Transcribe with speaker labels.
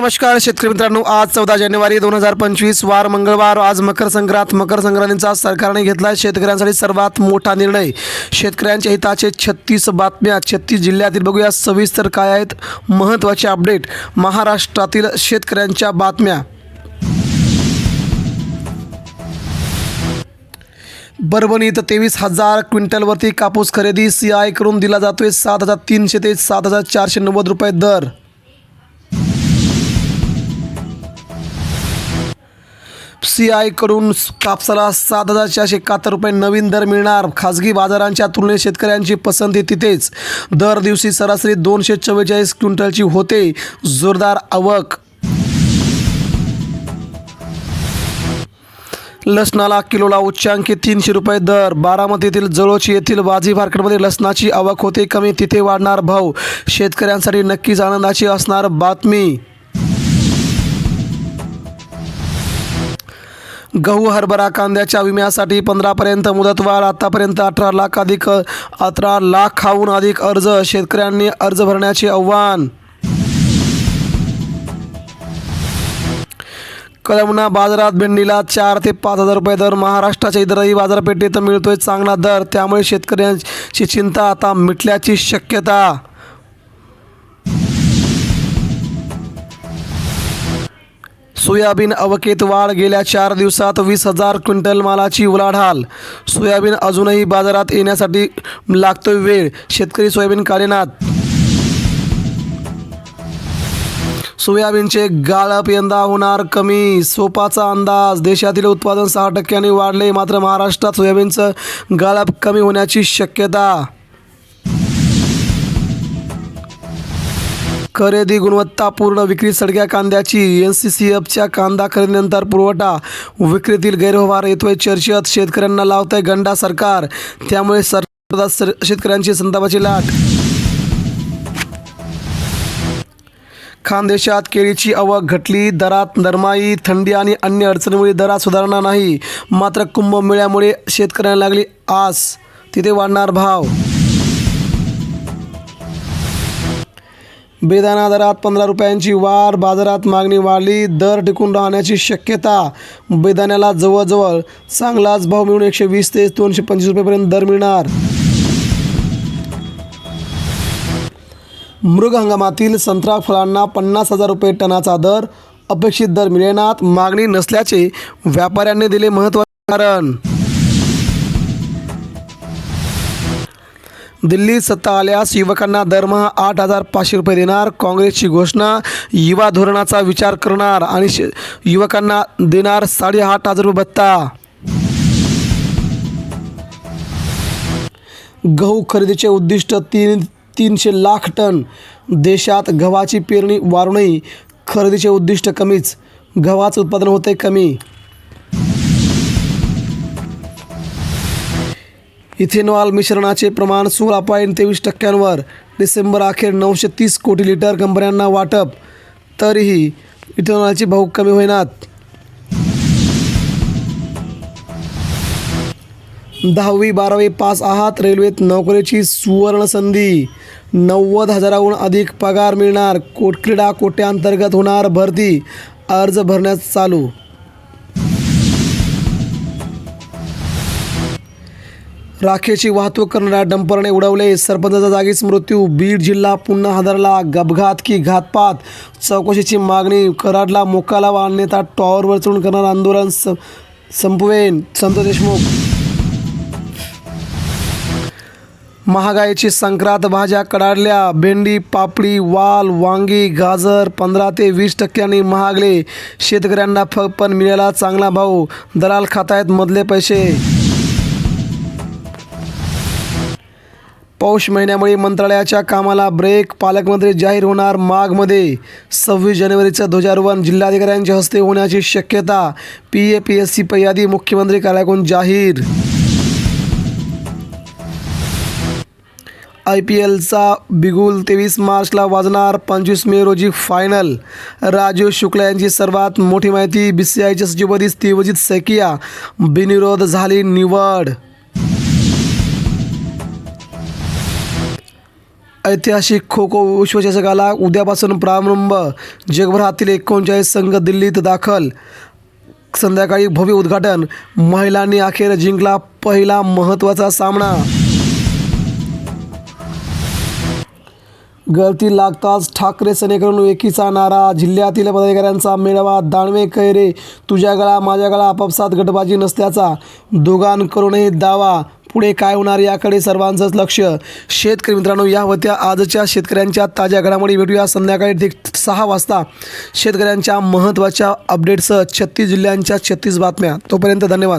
Speaker 1: नमस्कार शेतकरी मित्रांनो. आज चौदा जानेवारी दोन हजार पंचवीस वार मंगळवार. आज मकर संक्रांत. मकर संक्रांतीचा सरकारने घेतला शेतकऱ्यांसाठी सर्वात मोठा निर्णय. शेतकऱ्यांच्या हिताचे छत्तीस बातम्या. छत्तीस जिल्ह्यातील बघूया सविस्तर काय आहेत महत्त्वाचे अपडेट. महाराष्ट्रातील शेतकऱ्यांच्या बातम्या. परभणीत तेवीस हजार क्विंटलवरती कापूस खरेदी सी आय करून दिला जातोय सात हजार तीनशे ते सात हजार चारशे नव्वद रुपये दर. सी आयकडून कापसाला सात हजार चारशे एकाहत्तर रुपये नवीन दर मिळणार. खाजगी बाजारांच्या तुलनेत शेतकऱ्यांची पसंती तिथेच. दर दिवशी सरासरी दोनशे चव्वेचाळीस क्विंटलची होते. जोरदार आवक. लसणाला किलोला उच्चांकी तीनशे रुपये दर. बारामतीतील जळोची येथील वाजी मार्केटमध्ये लसणाची आवक होते कमी. तिथे वाढणार भाव. शेतकऱ्यांसाठी नक्कीच आनंदाची असणार बातमी. गहू हरभरा कांद्याच्या विम्यासाठी पंधरापर्यंत मुदतवाढ आतापर्यंत अठरा लाख अधिक अठरा लाखाहून अधिक अर्ज. शेतकऱ्यांनी अर्ज भरण्याचे आव्हान. कळमना बाजारात भेंडीला चार ते पाच हजार रुपये दर. महाराष्ट्राच्या इतरही बाजारपेठेत मिळतोय चांगला दर. त्यामुळे शेतकऱ्यांची चिंता आता मिटल्याची शक्यता. सोयाबीन अवकेत वाढ गेल्या चार दिवसात वीस हजार क्विंटल मालाची उलाढाल. सोयाबीन अजूनही बाजारात येण्यासाठी लागतोय वेळ शेतकरी सोयाबीन काढेनात. सोयाबीनचे गाळप यंदा होणार कमी सोपाचा अंदाज. देशातील उत्पादन सहा टक्क्यांनी वाढले मात्र महाराष्ट्रात सोयाबीनचं गाळप कमी होण्याची शक्यता खरेदी गुणवत्तापूर्ण विक्री सडक्या कांद्याची एन सी सी एफच्या कांदा खरेदीनंतर पुरवठा. विक्रीतील गैरव्यवहार येतोय चर्चेत शेतकऱ्यांना लावतंय गंडा सरकार. त्यामुळे सर शेतकऱ्यांची संतापाची लाट. खानदेशात केळीची आवक घटली दरात नरमाई थंडी आणि अन्य अडचणीमुळे दरात सुधारणा नाही. मात्र कुंभमेळ्यामुळे शेतकऱ्यांना लागली आस. तिथे वाढणार भाव. बेदाणा दरात पंधरा रुपयांची वाढ बाजारात मागणी वाढली दर टिकून राहण्याची शक्यता. बेदाण्याला जवळजवळ चांगलाच भाव मिळून एकशे वीस ते दोनशे पंचवीस रुपयेपर्यंत दर मिळणार. मृग हंगामातील संत्रा फळांना पन्नास हजार रुपये टनाचा दर. अपेक्षित दर मिळेनात मागणी नसल्याचे व्यापाऱ्यांनी दिले महत्त्वाचे कारण. दिल्लीत सत्ता आल्यास युवकांना दरमहा आठ हजार पाचशे रुपये देणार. काँग्रेसची घोषणा युवा धोरणाचा विचार करणार आणि श युवकांना देणार साडेआठ हजार रुपये भत्ता. गहू खरेदीचे उद्दिष्ट तीन तीनशे लाख टन. देशात गव्हाची पेरणी वाढूनही खरेदीचे उद्दिष्ट कमीच. गव्हाचं उत्पादन होते कमी. इथेनॉल मिश्रणाचे प्रमाण सोळा पॉईंट तेवीस टक्क्यांवर. डिसेंबर अखेर नऊशे तीस कोटी लिटर कंपन्यांना वाटप. तरीही इथेनॉलचे भाऊ कमी होईनात. दहावी बारावी पास आहात रेल्वेत नोकरीची सुवर्ण संधी. नव्वद हजाराहून अधिक पगार मिळणार. कोट क्रीडा कोट्याअंतर्गत होणार भरती. अर्ज भरण्यास चालू. राखेची वाहतूक करणाऱ्या डंपरने उडवले. सरपंचाचा जागीच मृत्यू. बीड जिल्हा पुन्हा हादरला. अपघात की घातपात? चौकशीची मागणी. कराडला मोकाला वा नेता टॉवरवर चढून करणार आंदोलन. संपवेन संतोष देशमुख. महागाईची संक्रांत भाज्या कडाडल्या. भेंडी पापडी वाल वांगी गाजर पंधरा ते वीस टक्क्यांनी महागले. शेतकऱ्यांना फ पण मिळाला चांगला भाव. दलाल खातायत मधले पैसे. पौष महिन्यामुळे मंत्रालयाच्या कामाला ब्रेक पालकमंत्री जाहीर होणार माघमध्ये सव्वीस जानेवारीचं ध्वजारोहण जिल्हाधिकाऱ्यांच्या हस्ते होण्याची शक्यता P A P S C यादी मुख्यमंत्री कार्यालयाकडून जाहीर. आय पी एलचा बिगुल तेवीस मार्चला वाजणार पंचवीस मे रोजी फायनल राजीव शुक्ला यांची सर्वात मोठी माहिती बी सी आयच्या सचिवपदी स्तीवजित सैकिया. बिनविरोध झाली निवड. ऐतिहासिक खो खो विश्वचषकाला उद्यापासून प्रारंभ. जगभरातील एकोणचाळीस संघ दिल्लीत दाखल. संध्याकाळी भव्य उद्घाटन. महिलांनी अखेर जिंकला पहिला महत्त्वाचा सामना. गळती लागताच ठाकरे सेनेकडून एकीचा नारा. जिल्ह्यातील पदाधिकाऱ्यांचा मेळावा दानवे कैरे तुझ्या गळा माझ्या गळा आपापसात गटबाजी नसल्याचा दोघांकडूनही दावा. पुढे काय होणार याकडे सर्वांचंच लक्ष. शेतकरी मित्रांनो या होत्या आजच्या शेतकऱ्यांच्या ताज्या घडामोडी भेटूया. संध्याकाळी ठीक सहा वाजता शेतकऱ्यांच्या महत्त्वाच्या अपडेटसह छत्तीस जिल्ह्यांच्या छत्तीस बातम्या. तोपर्यंत धन्यवाद.